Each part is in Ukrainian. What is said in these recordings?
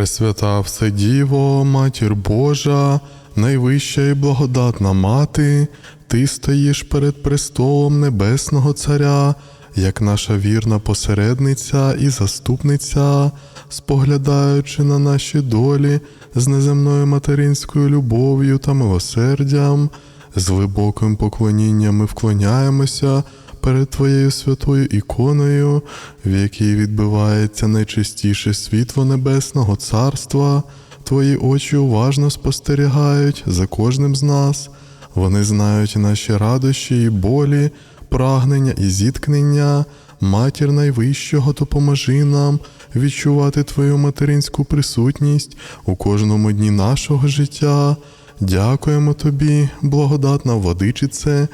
Пресвята Вседіво, Матір Божа, найвища і благодатна мати, ти стоїш перед престолом Небесного Царя, як наша вірна посередниця і заступниця, споглядаючи на наші долі з неземною материнською любов'ю та милосердям, з глибоким поклонінням ми вклоняємося перед Твоєю святою іконою, в якій відбивається найчистіше світло Небесного Царства. Твої очі уважно спостерігають за кожним з нас. Вони знають наші радощі і болі, прагнення і зіткнення. Матір найвищого, допоможи нам відчувати Твою материнську присутність у кожному дні нашого життя. Дякуємо тобі, благодатна владичице,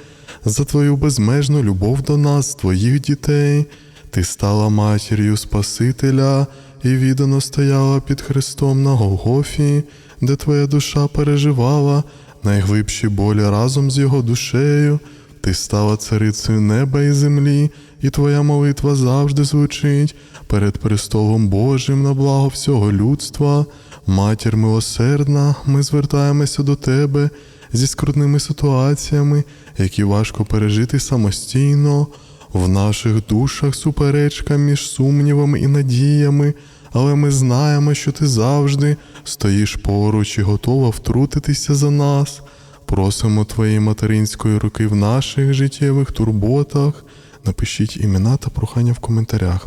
за твою безмежну любов до нас, твоїх дітей. Ти стала матір'ю Спасителя і віддано стояла під Христом на Голгофі, де твоя душа переживала найглибші болі разом з його душею. Ти стала царицею неба і землі, і твоя молитва завжди звучить перед престолом Божим на благо всього людства. Матір милосердна, ми звертаємося до тебе зі скрутними ситуаціями, які важко пережити самостійно. В наших душах суперечка між сумнівами і надіями, але ми знаємо, що ти завжди стоїш поруч і готова втрутитися за нас. Просимо твоєї материнської руки в наших життєвих турботах. Напишіть імена та прохання в коментарях,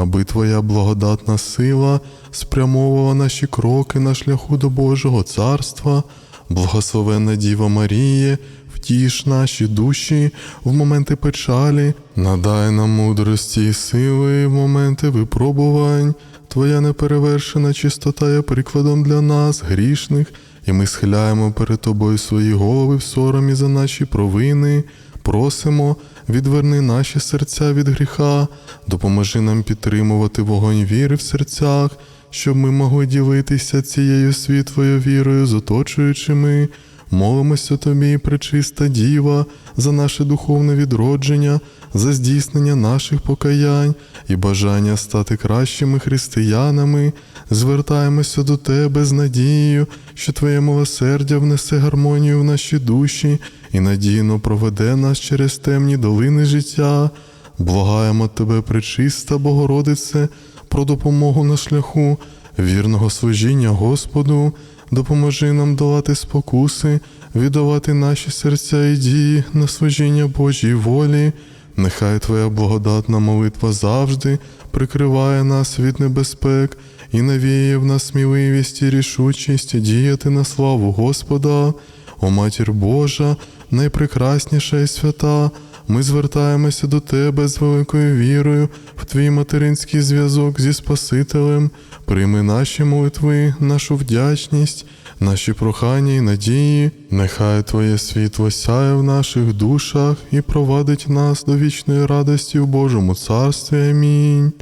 аби твоя благодатна сила спрямовувала наші кроки на шляху до Божого царства, благословенна Діва Маріє, втіш наші душі в моменти печалі, надай нам мудрості і сили в моменти випробувань. Твоя неперевершена чистота є прикладом для нас, грішних, і ми схиляємо перед тобою свої голови в соромі за наші провини. Просимо, відверни наші серця від гріха, допоможи нам підтримувати вогонь віри в серцях, щоб ми могли ділитися цією світлою вірою з оточуючими. Молимося тобі, пречиста діва, за наше духовне відродження, за здійснення наших покаянь і бажання стати кращими християнами. Звертаємося до тебе з надією, що Твоє милосердя внесе гармонію в наші душі і надійно проведе нас через темні долини життя. Благаємо тебе, пречиста Богородице, про допомогу на шляху вірного служіння Господу, допоможи нам долати спокуси, віддавати наші серця і дії на служіння Божій волі. Нехай Твоя благодатна молитва завжди прикриває нас від небезпек і навіє в нас сміливість і рішучість діяти на славу Господа. О Матір Божа, найпрекрасніша і свята, ми звертаємося до Тебе з великою вірою в Твій материнський зв'язок зі Спасителем. Прийми наші молитви, нашу вдячність, наші прохання і надії. Нехай Твоє світло сяє в наших душах і провадить нас до вічної радості в Божому Царстві. Амінь.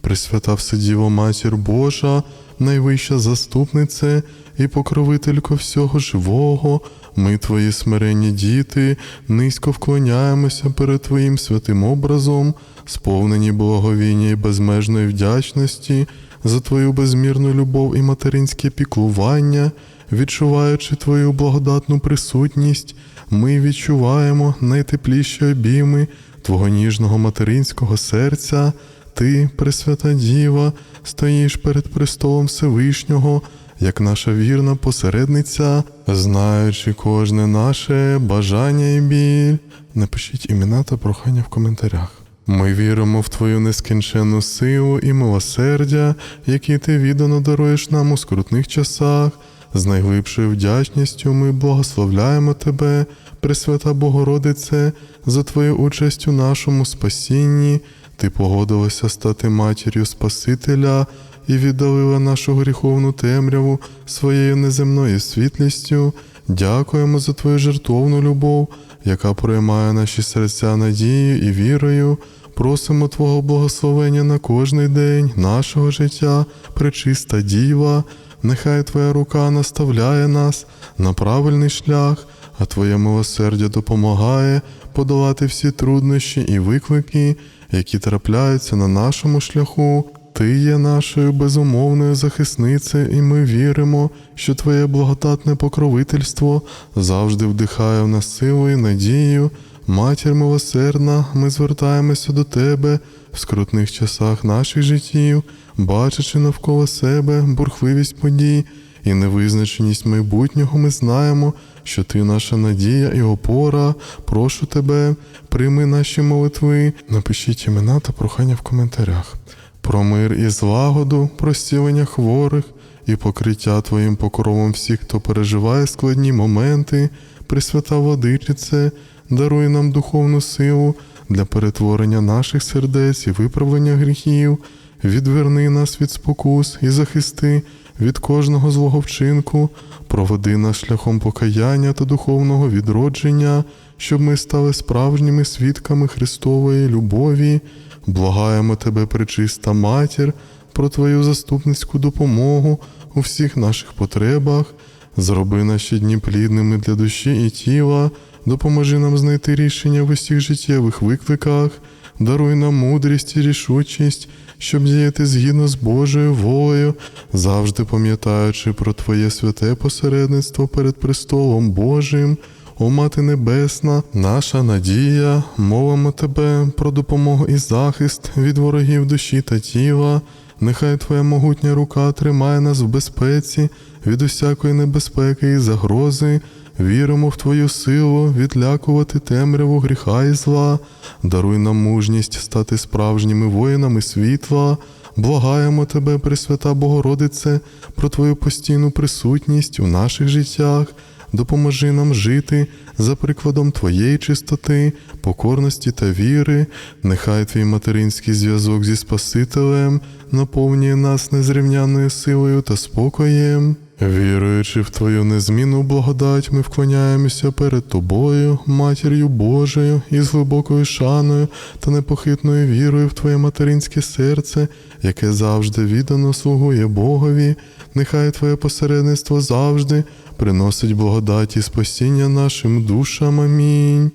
Пресвята Вседіво Матір Божа, найвища заступниця і покровителько всього живого, ми, твої смиренні діти, низько вклоняємося перед Твоїм святим образом, сповнені благовіння і безмежної вдячності за Твою безмірну любов і материнське піклування, відчуваючи Твою благодатну присутність, ми відчуваємо найтепліші обійми Твого ніжного материнського серця. Ти, Пресвята Діва, стоїш перед престолом Всевишнього, як наша вірна посередниця, знаючи кожне наше бажання і біль. Напишіть імена та прохання в коментарях. Ми віримо в Твою нескінченну силу і милосердя, які ти віддано даруєш нам у скрутних часах. З найглибшою вдячністю ми благословляємо Тебе, Пресвята Богородице, за Твою участь у нашому спасінні. Ти погодилася стати матір'ю Спасителя і віддалила нашу гріховну темряву своєю неземною світлістю. Дякуємо за Твою жертовну любов, яка приймає наші серця надією і вірою. Просимо Твого благословення на кожний день нашого життя, пречиста діва. Нехай Твоя рука наставляє нас на правильний шлях, а Твоє милосердя допомагає подолати всі труднощі і виклики, які трапляються на нашому шляху. Ти є нашою безумовною захисницею, і ми віримо, що Твоє благодатне покровительство завжди вдихає в нас силу і надію. Матір милосердна, ми звертаємося до Тебе в скрутних часах наших життів, бачачи навколо себе бурхливість подій і невизначеність майбутнього, ми знаємо, що ти наша надія і опора. Прошу тебе, прийми наші молитви. Напишіть імена та прохання в коментарях. Про мир і злагоду, про зцілення хворих і покриття Твоїм покровом всіх, хто переживає складні моменти, Пресвята Владичице, даруй нам духовну силу для перетворення наших сердець і виправлення гріхів, відверни нас від спокус і захисти від кожного злого вчинку, проведи нас шляхом покаяння та духовного відродження, щоб ми стали справжніми свідками Христової любові. Благаємо Тебе, пречиста матір, про Твою заступницьку допомогу у всіх наших потребах. Зроби наші дні плідними для душі і тіла, допоможи нам знайти рішення в усіх життєвих викликах, даруй нам мудрість і рішучість, щоб діяти згідно з Божою волею, завжди пам'ятаючи про Твоє святе посередництво перед престолом Божим. О Мати Небесна, наша надія, мовимо Тебе про допомогу і захист від ворогів душі та тіла. Нехай Твоя могутня рука тримає нас в безпеці від усякої небезпеки і загрози. Віримо в Твою силу відлякувати темряву гріха і зла, даруй нам мужність стати справжніми воїнами світла. Благаємо Тебе, Пресвята Богородице, про Твою постійну присутність у наших життях. Допоможи нам жити за прикладом Твоєї чистоти, покорності та віри. Нехай Твій материнський зв'язок зі Спасителем наповнює нас незрівнянною силою та спокоєм. Віруючи в Твою незмінну благодать, ми вклоняємося перед Тобою, Матір'ю Божою, із глибокою шаною та непохитною вірою в Твоє материнське серце, яке завжди віддано слугує Богові. Нехай Твоє посередництво завжди приносить благодать і спасіння нашим душам. Амінь.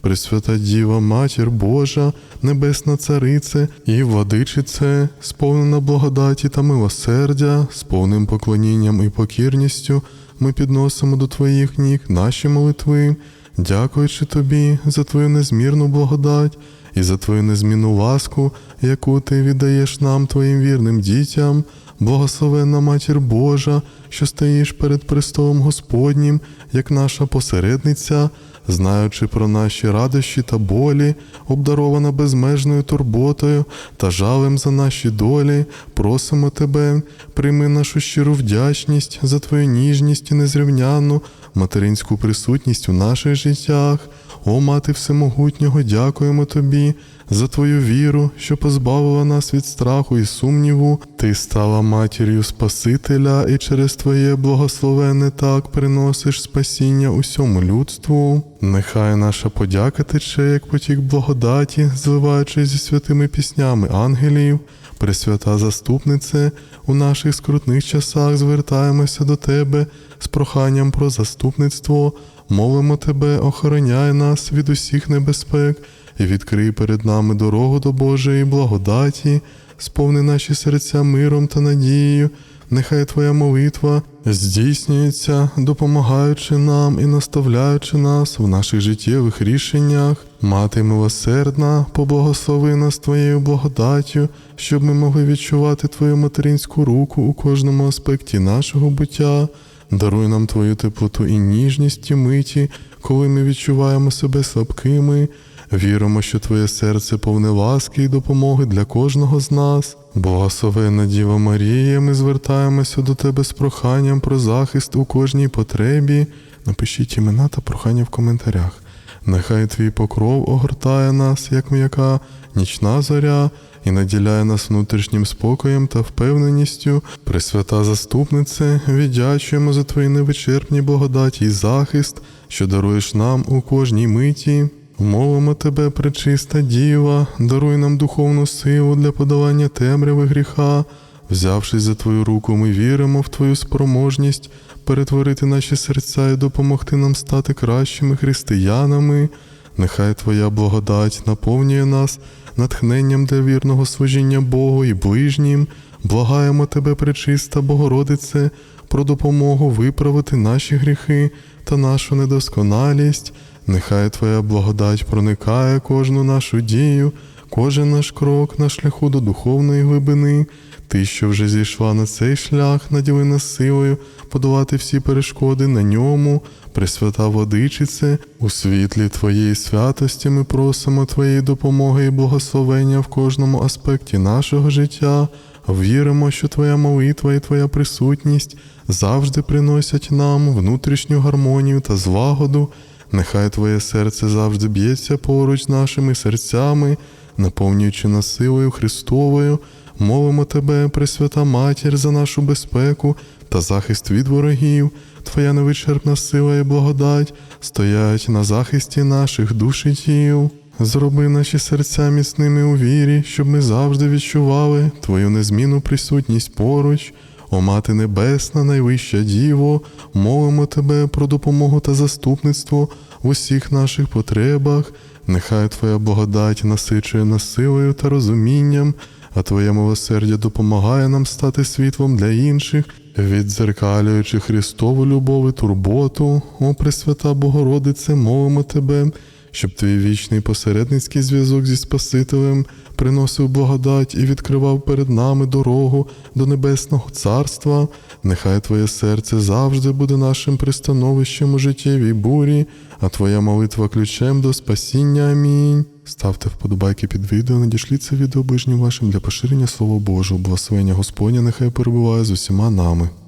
Пресвята Діва, Матір Божа, Небесна Царице і владичице, сповнена благодаті та милосердя, з повним поклонінням і покірністю ми підносимо до Твоїх ніг наші молитви, дякуючи Тобі за Твою незмірну благодать і за Твою незмінну ласку, яку Ти віддаєш нам, Твоїм вірним дітям. Благословенна Матір Божа, що стоїш перед престолом Господнім, як наша посередниця, знаючи про наші радощі та болі, обдарована безмежною турботою та жалем за наші долі, просимо Тебе, прийми нашу щиру вдячність за Твою ніжність і незрівнянну материнську присутність у наших життях. О, Мати Всемогутнього, дякуємо Тобі за Твою віру, що позбавила нас від страху і сумніву. Ти стала матір'ю Спасителя, і через Твоє благословенне так приносиш спасіння усьому людству. Нехай наша подяка тече, як потік благодаті, зливаючись зі святими піснями ангелів. Пресвята заступнице, у наших скрутних часах звертаємося до Тебе з проханням про заступництво, молимо Тебе, охороняй нас від усіх небезпек і відкрий перед нами дорогу до Божої благодаті, сповни наші серця миром та надією. Нехай Твоя молитва здійснюється, допомагаючи нам і наставляючи нас в наших життєвих рішеннях. Мати милосердна, поблагослови нас Твоєю благодаттю, щоб ми могли відчувати Твою материнську руку у кожному аспекті нашого буття. Даруй нам Твою теплоту і ніжність і миті, коли ми відчуваємо себе слабкими. Віримо, що Твоє серце повне ласки і допомоги для кожного з нас. Благословенна Діва Марія, ми звертаємося до Тебе з проханням про захист у кожній потребі. Напишіть імена та прохання в коментарях. Нехай Твій покров огортає нас, як м'яка нічна зоря, і наділяє нас внутрішнім спокоєм та впевненістю. Пресвята заступнице, віддячуємо за Твої невичерпні благодаті і захист, що даруєш нам у кожній миті. Мовимо тебе, пречиста діва, даруй нам духовну силу для подолання темряви гріха. Взявшись за твою руку, ми віримо в твою спроможність перетворити наші серця і допомогти нам стати кращими християнами. Нехай Твоя благодать наповнює нас натхненням для вірного служіння Богу і ближнім. Благаємо тебе, пречиста Богородице, про допомогу виправити наші гріхи та нашу недосконалість. Нехай Твоя благодать проникає кожну нашу дію, кожен наш крок на шляху до духовної глибини. Ти, що вже зійшла на цей шлях, наділи нас силою подолати всі перешкоди на ньому, Пресвята Владичице, у світлі Твоєї святості ми просимо Твоєї допомоги і благословення в кожному аспекті нашого життя. Віримо, що Твоя молитва і Твоя присутність завжди приносять нам внутрішню гармонію та злагоду. Нехай Твоє серце завжди б'ється поруч нашими серцями, наповнюючи нас силою Христовою. Молимо Тебе, Пресвята Матір, за нашу безпеку та захист від ворогів. Твоя невичерпна сила і благодать стоять на захисті наших душ і тіл. Зроби наші серця міцними у вірі, щоб ми завжди відчували Твою незмінну присутність поруч. О Мати Небесна, найвища Діво, молимо Тебе про допомогу та заступництво в усіх наших потребах. Нехай Твоя благодать насичує нас силою та розумінням, а Твоє милосердя допомагає нам стати світлом для інших, віддзеркалюючи Христову любов і турботу. О Пресвята Богородице, молимо Тебе, щоб твій вічний посередницький зв'язок зі Спасителем приносив благодать і відкривав перед нами дорогу до Небесного Царства. Нехай Твоє серце завжди буде нашим пристановищем у життєвій бурі, а Твоя молитва ключем до спасіння. Амінь. Ставте вподобайки під відео, надішліть це відео ближнім вашим для поширення Слова Божого. Благословення Господня нехай перебуває з усіма нами.